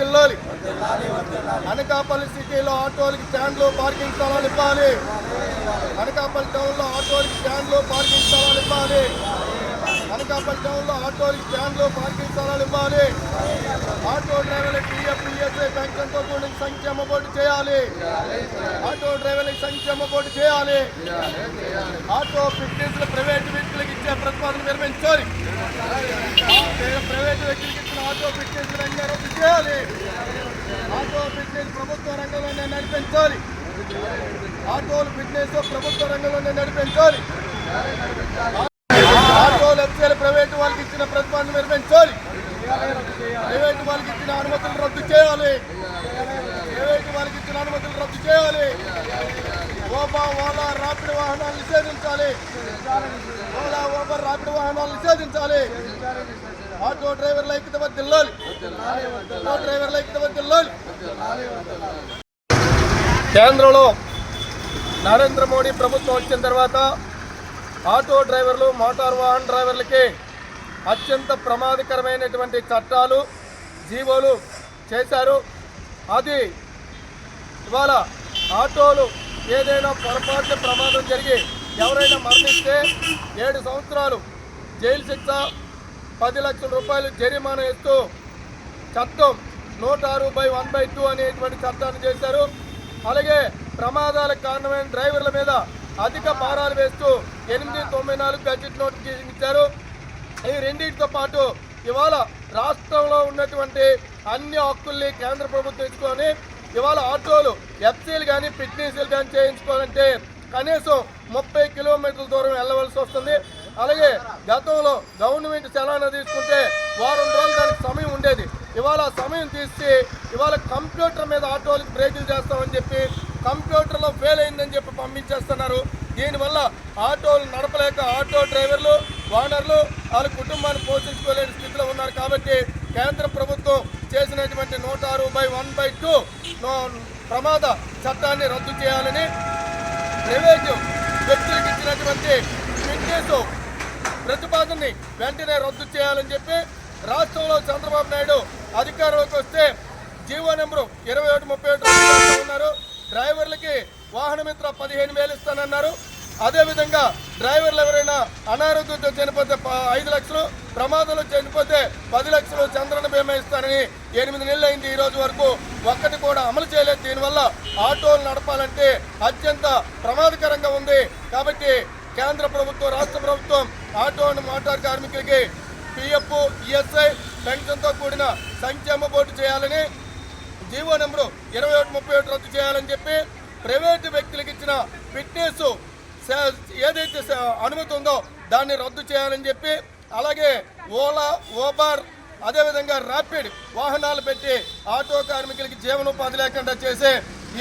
వర్దిల్లాలి అనకాపల్లి సిటీలో ఆటోలకి స్టాండ్లు పార్కింగ్ స్థలాలు ఇవ్వాలి. అనకాపల్లి టౌన్లో ఆటోలకి స్టాండ్లు పార్కింగ్ స్థలాలు ఇవ్వాలి. అనకాపల్లి టౌన్లో ఆటోలకి స్టాండ్లు పార్కింగ్ స్థలాలు ఇవ్వాలి. ఆటో డ్రైవర్లకు పిఎఫ్ పిఎస్ఐ పెన్షన్తో కూడిన సంక్షేమ బోర్డు చేయాలి. ఆటో డ్రైవర్లకు సంక్షేమ బోర్డు చేయాలి. ఆటో ఫిట్నెస్ ప్రైవేట్ వ్యక్తులకు ఇచ్చే ప్రతిపాదన నిర్మించాలి ప్రైవేట్ వ్యక్తులకు ఇచ్చిన ఆటో ఫిట్నెస్ రంగం చేయాలి. ఆటో ఫిట్నెస్ ప్రభుత్వ రంగంలోనే నడిపించాలి. ఆటోలు ఫిట్నెస్ ప్రభుత్వ రంగంలోనే నడిపించాలి. ఆటోలు ఎఫ్సీఎల్ ప్రైవేట్ వాళ్ళకి ఇచ్చిన ప్రతిపాదన నిర్మించాలి. ప్రైవేట్ వాళ్ళకి ఇచ్చిన అనుమతులు రద్దు చేయాలి ప్రైవేట్ వాళ్ళకి ఇచ్చిన అనుమతులు రద్దు చేయాలి ఓబా ఓలా రాపిడ్ వాహనాలు నిషేధించాలి. ఓలా ఓబర్ రాపిడ్ వాహనాలు నిషేధించాలి. ఆటో డ్రైవర్ల ఐక్యత వర్దిల్లాలి ఆటో డ్రైవర్ల ఐక్యత వర్దిల్లాలి కేంద్రంలో నరేంద్ర మోడీ ప్రభుత్వం వచ్చిన తర్వాత ఆటో డ్రైవర్లు మోటార్ వాహన డ్రైవర్లకి అత్యంత ప్రమాదకరమైనటువంటి చట్టాలు జీవోలు చేశారు. అది ఇవాళ ఆటోలు ఏదైనా పొరపాటు ప్రమాదం జరిగి ఎవరైనా మరణిస్తే ఏడు సంవత్సరాలు జైలు శిక్ష పది లక్షల రూపాయలు జరిమానా ఇస్తూ చట్టం నూట ఆరు బై వన్ బై టూ అనేటువంటి చట్టాన్ని చేశారు. అలాగే ప్రమాదాలకు కారణమైన డ్రైవర్ల మీద అధిక భారాలు వేస్తూ ఎనిమిది తొంభై నాలుగు గజెట్ నోటిఫికేషన్ ఇచ్చారు. ఈ రెండింటితో పాటు ఇవాళ రాష్ట్రంలో ఉన్నటువంటి అన్ని హక్కుల్ని కేంద్ర ప్రభుత్వం ఇచ్చుకొని ఇవాళ ఆటోలు ఎఫ్సీలు కానీ ఫిట్నెస్లు కానీ చేయించుకోవాలంటే కనీసం ముప్పై కిలోమీటర్ల దూరం వెళ్ళవలసి వస్తుంది. అలాగే గతంలో గవర్నమెంట్ చలానా తీసుకుంటే వారం రోజులు దానికి సమయం ఉండేది. ఇవాళ సమయం తీసి ఇవాళ కంప్యూటర్ మీద ఆటోలకు బ్రేకులు చేస్తామని చెప్పి కంప్యూటర్లో ఫెయిల్ అయిందని చెప్పి పంపించేస్తున్నారు. దీనివల్ల ఆటోలు నడపలేక ఆటో డ్రైవర్లు ఓనర్లు వాళ్ళ కుటుంబాన్ని పోషించుకోలేని స్థితిలో ఉన్నారు. కాబట్టి కేంద్ర ప్రభుత్వం చేసినటువంటి నూట ఆరు బై వన్ బై టూ ప్రమాద చట్టాన్ని రద్దు చేయాలని ప్రైవేటు వ్యక్తులకు ఇచ్చినటువంటి ఫిట్నెస్ ప్రతిపాదనని వెంటనే రద్దు చేయాలని చెప్పి రాష్ట్రంలో చంద్రబాబు నాయుడు అధికారంలోకి వస్తే జీవో నెంబరు ఇరవై ఒకటి ముప్పై ఒకటి ఉన్నారు డ్రైవర్లకి వాహనమిత్ర పదిహేను వేలు ఇస్తానన్నారు. అదేవిధంగా డ్రైవర్లు ఎవరైనా అనారోగ్యంతో చనిపోతే ఐదు లక్షలు ప్రమాదంలో చనిపోతే పది లక్షలు ఎనిమిది నెలలు అయింది ఈ రోజు వరకు. ఒక్కటి కూడా అమలు చేయలేదు. దీనివల్ల ఆటోలు నడపాలంటే అత్యంత ప్రమాదకరంగా ఉంది. కాబట్టి కేంద్ర ప్రభుత్వం రాష్ట్ర ప్రభుత్వం ఆటో అండ్ మోటార్ కార్మికులకి పిఎఫ్ ఈఎస్ఐ పెన్షన్తో కూడిన సంక్షేమ బోర్డు చేయాలని జీవో నెంబరు ఇరవై ఒకటి ముప్పై ఒకటి రద్దు చేయాలని చెప్పి ప్రైవేటు వ్యక్తులకు ఇచ్చిన ఫిట్నెస్ ఏదైతే అనుమతి ఉందో దాన్ని రద్దు చేయాలని చెప్పి అలాగే ఓలా ఓబార్ అదేవిధంగా ర్యాపిడ్ వాహనాలు పెట్టి ఆటో కార్మికులకి జీవనోపాధి లేకుండా చేసే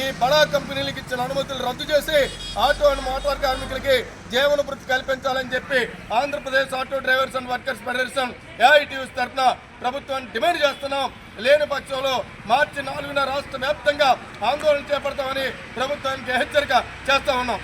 ఈ బడా కంపెనీలకు ఇచ్చిన అనుమతులు రద్దు చేసి ఆటో అండ్ మోటార్ కార్మికులకి జీవన వృత్తి కల్పించాలని చెప్పి Andhra Pradesh auto drivers and workers federation AITUC తరఫున ప్రభుత్వాన్ని డిమాండ్ చేస్తున్నాం. లేని పక్షంలో మార్చి నాలుగున రాష్ట్ర వ్యాప్తంగా ఆందోళన చేపడతామని ప్రభుత్వానికి హెచ్చరిక చేస్తా ఉన్నాం.